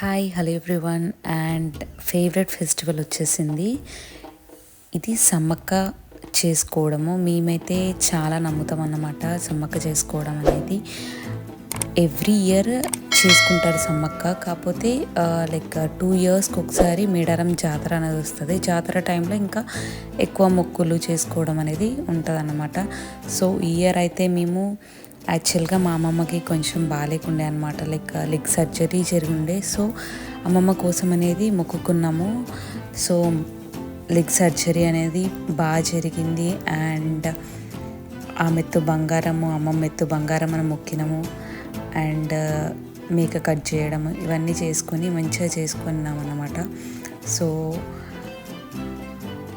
Hi hello everyone and favourite festival వచ్చేసింది. ఇది సమ్మక్క చేసుకోవడము. మేమైతే చాలా నమ్ముతాం అన్నమాట సమ్మక్క చేసుకోవడం అనేది. ఎవ్రీ ఇయర్ చేసుకుంటారు సమ్మక్క. కాకపోతే లైక్ టూ ఇయర్స్కి ఒకసారి మేడారం జాతర అనేది వస్తుంది. జాతర టైంలో ఇంకా ఎక్కువ మొక్కులు చేసుకోవడం అనేది ఉంటుంది అన్నమాట సో ఈ ఇయర్ అయితే మేము యాక్చువల్గా మా అమ్మమ్మకి కొంచెం బాగాలేకుండే అనమాట లైక్ లెగ్ సర్జరీ జరిగిండే. సో అమ్మమ్మ కోసం అనేది మొక్కుకున్నాము. సో లెగ్ సర్జరీ అనేది బాగా జరిగింది. అండ్ ఆ మెత్తు బంగారము అమ్మమ్మ మెత్తు బంగారం అని మొక్కినాము. అండ్ మేక కట్ చేయడం ఇవన్నీ చేసుకొని మంచిగా చేసుకున్నాం అన్నమాట సో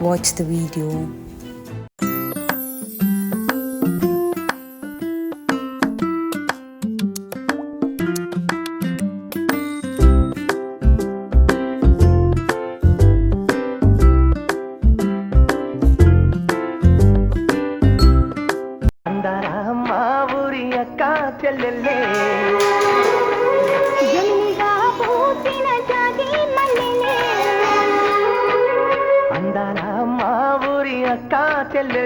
వాచ్ ద వీడియో ಕಾತೆಲ್ಲೆ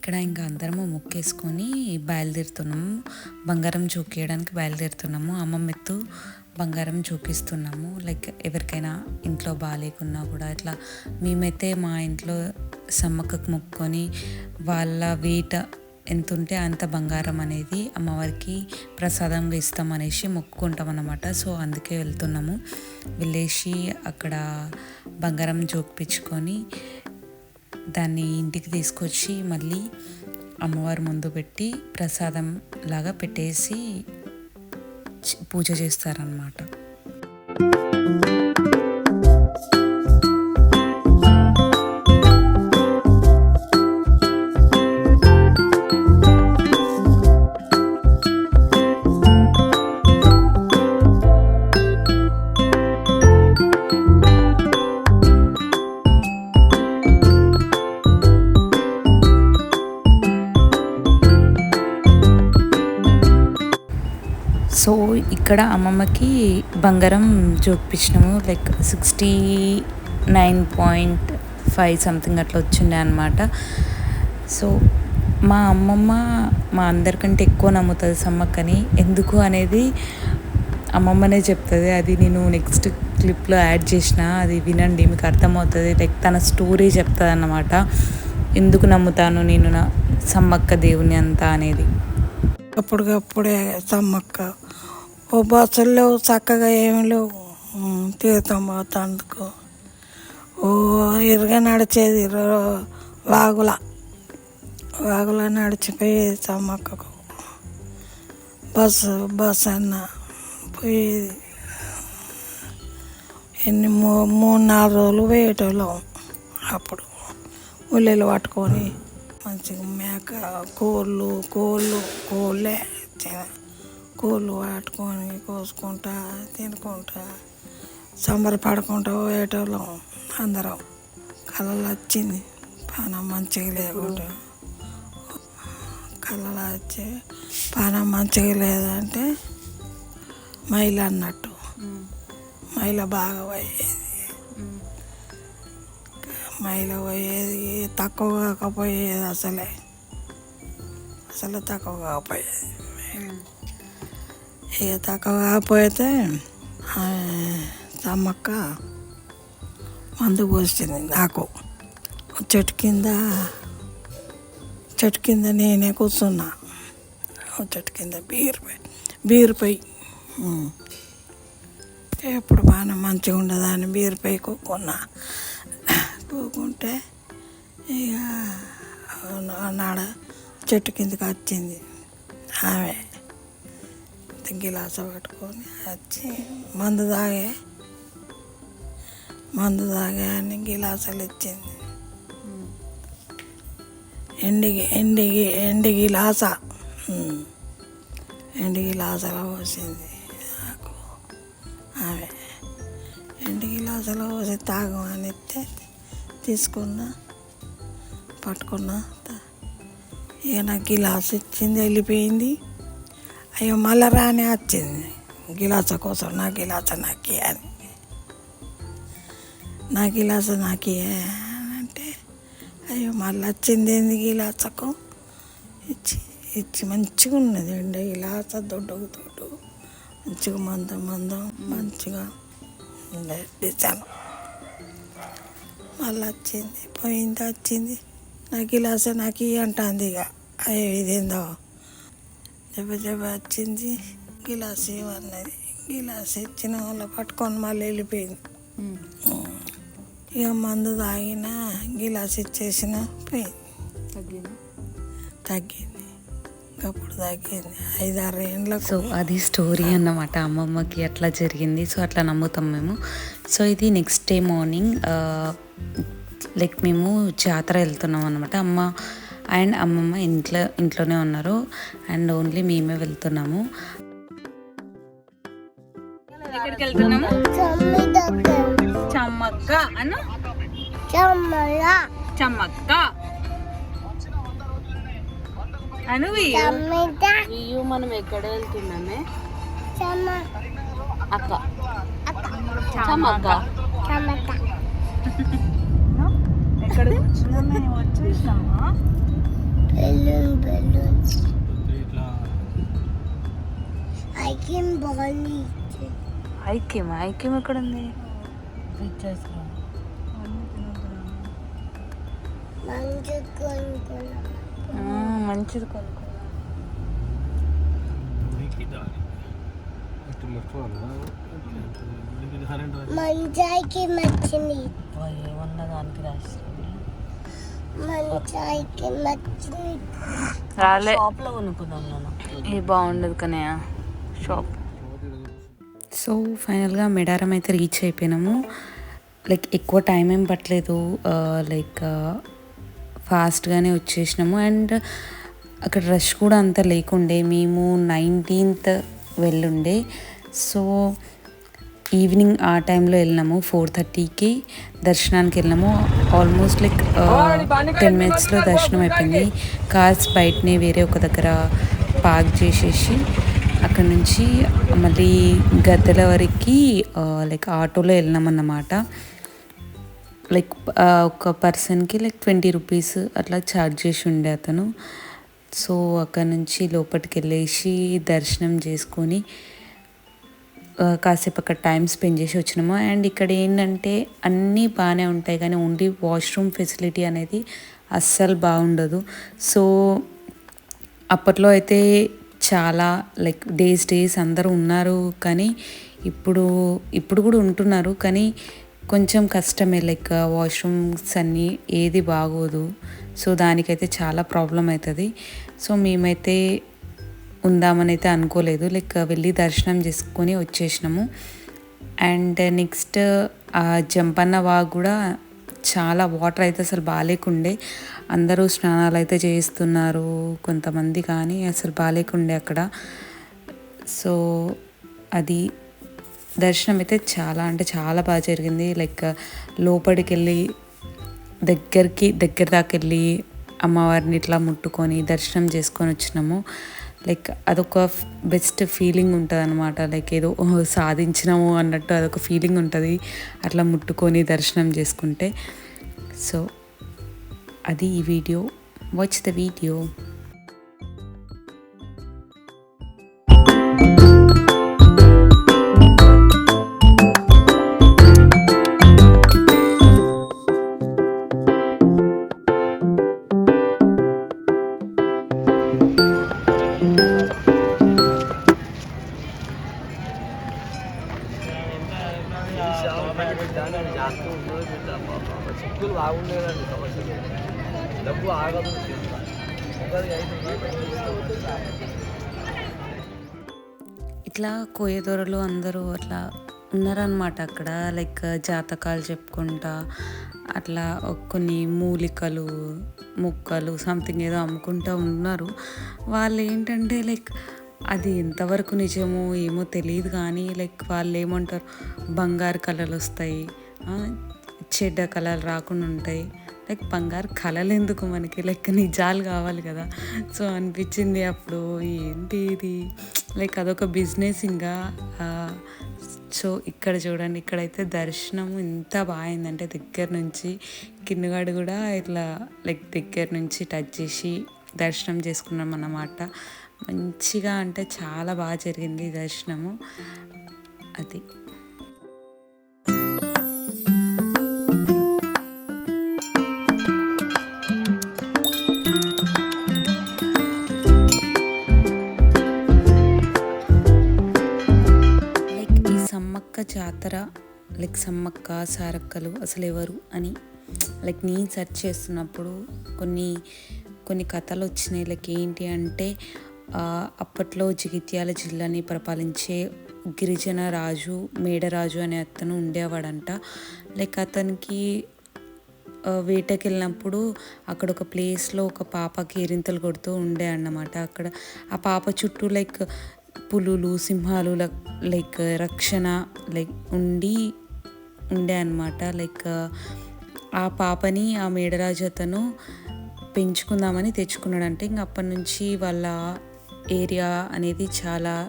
ఇక్కడ ఇంకా అందరము మొక్కేసుకొని బయలుదేరుతున్నాము. బంగారం చూకేయడానికి బయలుదేరుతున్నాము. అమ్మమ్మ ఎత్తు బంగారం చూపిస్తున్నాము లైక్ ఎవరికైనా ఇంట్లో బాగాలేకున్నా కూడా ఇట్లా మేమైతే మా ఇంట్లో సమ్మక్కకు మొక్కుకొని వాళ్ళ వీట ఎంత ఉంటే అంత బంగారం అనేది అమ్మవారికి ప్రసాదంగా ఇస్తాం అనేసి మొక్కుకుంటాం అన్నమాట సో అందుకే వెళ్తున్నాము. వెళ్ళేసి అక్కడ బంగారం చూపించుకొని దాన్ని ఇంటికి తీసుకొచ్చి మళ్ళీ అమ్మవారి ముందు పెట్టి ప్రసాదం లాగా పెట్టేసి పూజ చేస్తారనమాట ఇక్కడ అమ్మమ్మకి బంగారం చూపించినాము. Like sixty nine point five something అట్లా వచ్చిండే అనమాట సో మా అమ్మమ్మ మా అందరికంటే ఎక్కువ నమ్ముతుంది సమ్మక్కని. ఎందుకు అనేది అమ్మమ్మనే చెప్తుంది. అది నేను నెక్స్ట్ క్లిప్లో యాడ్ చేసిన అది వినండి మీకు అర్థమవుతుంది. లైక్ తన స్టోరీ చెప్తుంది అన్నమాట ఎందుకు నమ్ముతాను నేను నా సమ్మక్క దేవుని అంతా అనేది? అప్పటికప్పుడే సమ్మక్క ఓ బస్సులు లేవు చక్కగా ఏమి లేవు. తీర్థం పోతాందుకు. ఓ ఇరుగ నడిచేది వాగుల. వాగుల నడిచిపోయేది సమ్మక్కకు. బస్సు బస్సు అన్న పోయేది ఎన్ని మూ మూడు నాలుగు రోజులు పోయేటోళ్ళం అప్పుడు. ఉల్లెలు పట్టుకొని మంచిగా మేక కోళ్ళు కోళ్ళు కోళ్ళే తి- కోళ్ళు పట్టుకొని కోసుకుంటా తినుకుంటా సంబరపడుకుంటా పోయేటోళ్ళం అందరం. కళలు వచ్చింది. పానం మంచిగా లేకుండా కళలు వచ్చి పానం మంచిగా లేదంటే మైల అన్నట్టు. మైల బాగా పోయేది. మైల పోయేది. తక్కువ కాకపోయేది అసలే. అసలు తక్కువ కాకపోయేది. ఇక తక్కువ కాకపోతే మందు పోసింది నాకు చెట్టు కింద చెట్టు కింద నేనే కూర్చున్నా చెట్టు కింద బీరుపై బీరుపై ఎప్పుడు బాగా మంచిగా ఉండదని బీరుపై కూకున్నా కూకుంటే ఇక నాడ చెట్టు కిందకి వచ్చింది ఆమె గిలాస పట్టుకొని వచ్చి మందు తాగే మందు తాగే అని గిలాసాలు ఇచ్చింది. ఎండిగి ఎండిగి ఎండి గిలాస. ఎండి గిలాసలో పోసింది. నాకు ఆమె ఎండి గిలాసలో పోసి తాగు అని ఇస్తే తీసుకున్నా పట్టుకున్నా. ఇక నాకు గిలాస్ ఇచ్చింది వెళ్ళిపోయింది. అయ్యో మళ్ళా రాని వచ్చింది. గిలాస కోసం నా గిలాస నాకి అని. నా గిలాస నాకి అంటే అయ్యో మళ్ళీ వచ్చింది ఏంది గిలాసకు? ఇచ్చి ఇచ్చి మంచిగా ఉన్నది అండి. గిలాస దొడ్డుకు దొడ్డు. మంచిగా మందం మందం మంచిగా ఉండే మళ్ళీ వచ్చింది పోయింది వచ్చింది. నా గిలాస నాకు ఇవి అంటుంది ఇక. అయ్యో ఇదేందో? దెబ్బ వచ్చింది. గిలాస్ ఇవ్వన్నది గిలాస్ ఇచ్చిన వాళ్ళ పట్టుకొని మళ్ళీ వెళ్ళిపోయింది. ఇక మందు తాగిన గిలాస్ ఇచ్చేసిన పోయింది. తగ్గింది? అప్పుడు తగ్గింది. ఐదారు ఏండ్లకు సో అది స్టోరీ అన్నమాట. అమ్మమ్మకి అట్లా జరిగింది. సో అట్లా నమ్ముతాం మేము. సో ఇది నెక్స్ట్ డే మార్నింగ్ లైక్ మేము జాతర వెళ్తున్నాం అనమాట అమ్మ అండ్ అమ్మమ్మ ఇంట్లో ఇంట్లోనే ఉన్నారు. అండ్ ఓన్లీ మేమే వెళ్తున్నాము. ఎక్కడికి వెళ్తున్నాము చమ్మక్క అన్న చమ్మల చమ్మక్క. అను మనం ఎక్కడ వెళ్తున్నామే? చమ్మ అక్క. చమ్మక్క. చమ్మట ఐకిం బాగుంది ఐక్యం ఐక్యం ఎక్కడ ఉంది మంచి మంచిది కొనుక్కో మంచాయికి నచ్చింది ఏమన్నా దానికి రాసి. రాలే. షాప్లో కొనుక్కుందాం నాన్న. ఏ బాగుండదు కనే షాప్. సో ఫైనల్గా మెడారం అయితే రీచ్ అయిపోయినాము. లైక్ ఎక్కువ టైం ఏం పట్టలేదు. లైక్ ఫాస్ట్గానే వచ్చేసినాము. అండ్ అక్కడ రష్ కూడా అంత లేకుండే. మేము నైన్టీన్త్ వెళ్ళుండే. సో ఈవినింగ్ ఆ టైంలో వెళ్ళినాము. ఫోర్ థర్టీకి దర్శనానికి వెళ్ళినాము. ఆల్మోస్ట్ లైక్ టెన్ మినిట్స్లో దర్శనం అయిపోయింది. కార్స్ బయటనే వేరే ఒక దగ్గర పార్క్ చేసేసి అక్కడ నుంచి మళ్ళీ గద్దెల వరకు లైక్ ఆటోలో వెళ్ళినామన్నమాట. లైక్ ఒక పర్సన్కి లైక్ ట్వంటీ రూపీస్ అట్లా ఛార్జ్ చేసి ఉండే అతను. సో అక్కడ నుంచి లోపలికి వెళ్ళేసి దర్శనం చేసుకొని కాసేపు అక్కడ టైం స్పెండ్ చేసి వచ్చినాము. అండ్ ఇక్కడ ఏంటంటే అన్నీ బాగానే ఉంటాయి కానీ ఓన్లీ వాష్రూమ్ ఫెసిలిటీ అనేది అస్సలు బాగుండదు. సో అప్పట్లో అయితే చాలా లైక్ డేస్ డేస్ అందరూ ఉన్నారు కానీ ఇప్పుడు ఇప్పుడు కూడా ఉంటున్నారు కానీ కొంచెం కష్టమే లైక్ వాష్రూమ్స్ అన్నీ ఏది బాగోదు. సో దానికైతే చాలా ప్రాబ్లం అవుతుంది. సో మేమైతే ఉందామని అయితే అనుకోలేదు. లైక్ వెళ్ళి దర్శనం చేసుకొని వచ్చేసినాము. అండ్ నెక్స్ట్ ఆ జంపన్న వాగ్ కూడా చాలా వాటర్ అయితే అసలు బాగాలేకుండే. అందరూ స్నానాలు అయితే చేస్తున్నారు కొంతమంది కానీ అసలు బాగాలేకుండే అక్కడ. సో అది దర్శనం అయితే చాలా అంటే చాలా బాగా జరిగింది. లైక్ లోపలికి వెళ్ళి దగ్గరికి దగ్గర దాకా వెళ్ళి అమ్మవారిని ఇట్లా ముట్టుకొని దర్శనం చేసుకొని వచ్చినాము. లైక్ అదొక బెస్ట్ ఫీలింగ్ ఉంటుంది అనమాట లైక్ ఏదో సాధించినాము అన్నట్టు అదొక ఫీలింగ్ ఉంటుంది. అట్లా ముట్టుకొని దర్శనం చేసుకుంటే. సో అది ఈ వీడియో. వాచ్ ద వీడియో డబ్బు ఆగదు ఒకరికి ఇట్లా కోయదొరలు అందరూ అట్లా ఉన్నారనమాట అక్కడ లైక్ జాతకాలు చెప్పుకుంటా అట్లా కొన్ని మూలికలు ముక్కలు సంథింగ్ ఏదో అమ్ముకుంటూ ఉన్నారు. వాళ్ళు ఏంటంటే లైక్ అది ఎంతవరకు నిజమో ఏమో తెలియదు కానీ లైక్ వాళ్ళు ఏమంటారు బంగారు కళలు వస్తాయి చెడ్డ కళలు రాకుండా ఉంటాయి. లైక్ బంగారు కళలు ఎందుకు మనకి? లైక్ నిజాలు కావాలి కదా. సో అనిపించింది అప్పుడు ఏంటి ఇది లైక్ అదొక బిజినెస్ ఇంకా. సో ఇక్కడ చూడండి ఇక్కడైతే దర్శనం ఎంత బాగుందంటే దగ్గర నుంచి కిందగాడు కూడా ఇట్లా లైక్ దగ్గర నుంచి టచ్ చేసి దర్శనం చేసుకున్నాం అన్నమాట. మంచిగా అంటే చాలా బాగా జరిగింది ఈ దర్శనము. అది. జాతర లైక్ సమ్మక్క సారక్కలు అసలు ఎవరు అని లైక్ నేను సెర్చ్ చేస్తున్నప్పుడు కొన్ని కొన్ని కథలు వచ్చినాయి. లైక్ ఏంటి అంటే అప్పట్లో జగిత్యాల జిల్లాని పరిపాలించే గిరిజన రాజు మేడరాజు అనే అతను ఉండేవాడంట. లైక్ అతనికి వేటకెళ్ళినప్పుడు వేటకి వెళ్ళినప్పుడు అక్కడ ఒక ప్లేస్లో ఒక పాప కేరింతలు కొడుతూ ఉండే అన్నమాట. అక్కడ ఆ పాప చుట్టూ లైక్ పులులు సింహాలు లైక్ రక్షణ లైక్ ఉండి ఉండే అనమాట లైక్ ఆ పాపని ఆ మేడరాజు అతను పెంచుకుందామని తెచ్చుకున్నాడంటే ఇంక అప్పటి నుంచి వాళ్ళ ఏరియా అనేది చాలా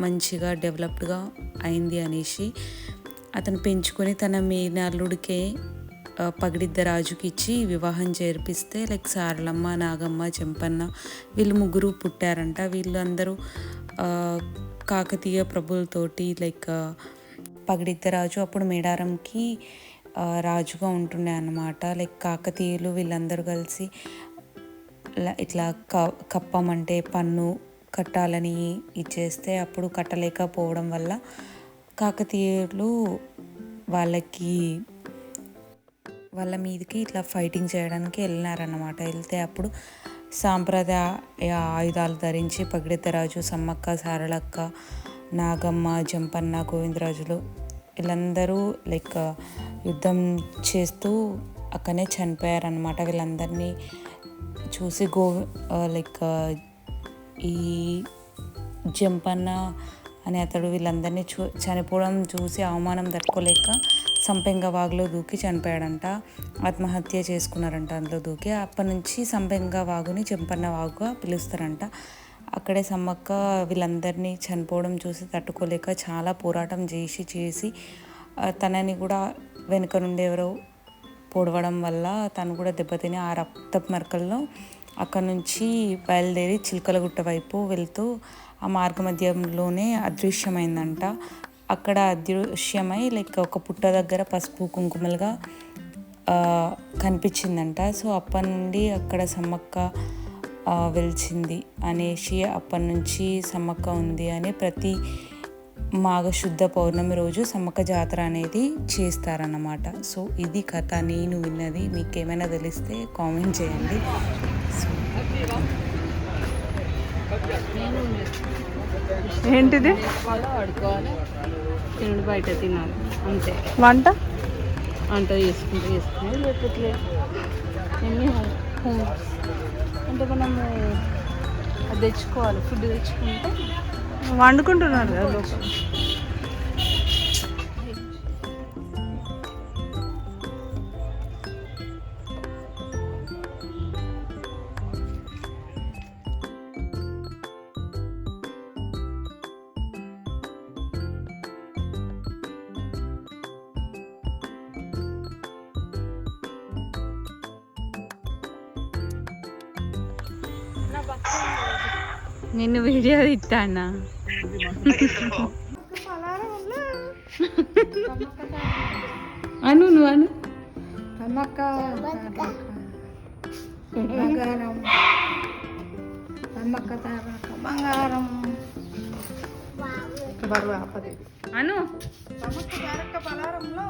మంచిగా డెవలప్డ్గా అయింది అనేసి అతను పెంచుకొని తన మేనల్లుడికే పగిడిద్ద రాజుకి ఇచ్చి వివాహం చేర్పిస్తే లైక్ సారలమ్మ నాగమ్మ చెంపన్న వీళ్ళు ముగ్గురు పుట్టారంట. వీళ్ళందరూ కాకతీయ ప్రభులతోటి లైక్ పగడిద్దరాజు పగిడిద్ద రాజు అప్పుడు మేడారంకి రాజుగా ఉంటుండే అన్నమాట. లైక్ కాకతీయులు వీళ్ళందరూ కలిసి ఇట్లా క కప్పం అంటే పన్ను కట్టాలని ఇచ్చేస్తే అప్పుడు కట్టలేకపోవడం వల్ల కాకతీయులు వాళ్ళకి వాళ్ళ మీదకి ఇట్లా ఫైటింగ్ చేయడానికి వెళ్ళినారనమాట వెళ్తే అప్పుడు సాంప్రదాయ ఆయుధాలు ధరించి పగిడితరాజు సమ్మక్క సారళక్క నాగమ్మ జంపన్న గోవిందరాజులు వీళ్ళందరూ లైక్ యుద్ధం చేస్తూ అక్కడనే చనిపోయారనమాట వీళ్ళందరినీ చూసి గో లైక్ ఈ జంపన్న అని అతడు వీళ్ళందరినీ చూ చనిపోవడం చూసి అవమానం తట్టుకోలేక సంపెంగ వాగులో దూకి చనిపోయాడంట. ఆత్మహత్య చేసుకున్నారంట అందులో దూకి. అప్పటి నుంచి సంపెంగ వాగుని చెంపన్న వాగుగా పిలుస్తారంట. అక్కడే సమ్మక్క వీళ్ళందరినీ చనిపోవడం చూసి తట్టుకోలేక చాలా పోరాటం చేసి చేసి తనని కూడా వెనుక నుండి ఎవరో పొడవడం వల్ల తను కూడా దెబ్బతిని ఆ రక్తపు మరకల్లో అక్కడ నుంచి బయలుదేరి చిలకలగుట్ట వైపు వెళ్తూ ఆ మార్గ మధ్యంలోనే అదృశ్యమైందంట. అక్కడ అదృశ్యమై లైక్ ఒక పుట్ట దగ్గర పసుపు కుంకుమలుగా కనిపించిందంట. సో అప్పటి నుండి అక్కడ సమ్మక్క వెలిచింది అనేసి అప్పటి నుంచి సమ్మక్క ఉంది అని ప్రతి మాఘశుద్ధ పౌర్ణమి రోజు సమ్మక్క జాతర అనేది చేస్తారన్నమాట. సో ఇది కథ. నేను విన్నది. మీకు ఏమైనా తెలిస్తే కామెంట్ చేయండి. ఏంటిది? తినుడు బయట తినాలి అంతే. వంట? వంట చేసుకుంటూ చేసుకుని లేకపోతే ఎన్ని అంటే మనము అది తెచ్చుకోవాలి ఫుడ్ తెచ్చుకుంటే వండుకుంటున్నారు కదా నిన్ను వీడియో ఇస్తానా అను నువ్వు అను సమ్మక్క బంగారం సమ్మక్క తారక బంగారం బరువు ఆపది అను సమ్మక్క తారక బలారంలో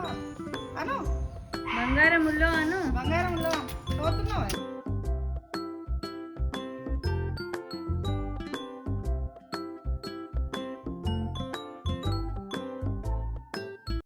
అను బంగారములో అను బంగారంలో పోతున్నావా